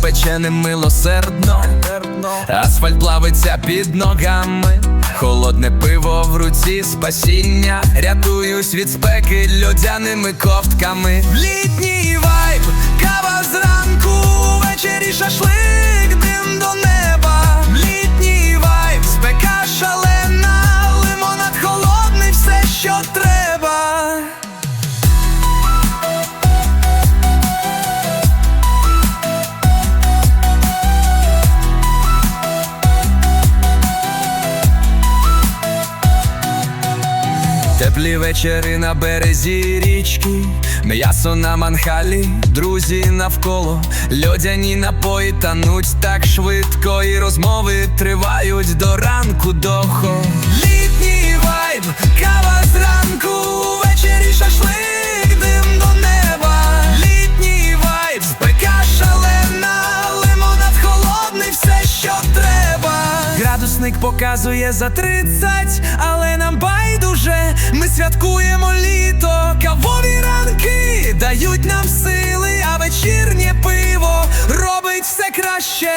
пече немилосердно, асфальт плавиться під ногами, холодне пиво в руці, спасіння, рятуюсь від спеки льодяними ковтками. Літній вайб, кава зранку, ввечері шашлик, дим до неба. Літній вайб, спека шалена, лимонад холодний, все, що треба. Теплі вечори на березі річки, м'ясо на манхалі, друзі навколо, льодяні напої тануть так швидко, і розмови тривають до ранку дохо. Літній вайб, кава зранку, ввечері шашлик, дим до неба. Літній вайб, спека шалена, лимонад холодний, все, що треба. Градусник показує за 30, але нам святкуємо літо, кавові ранки дають нам сили, а вечірнє пиво робить все краще.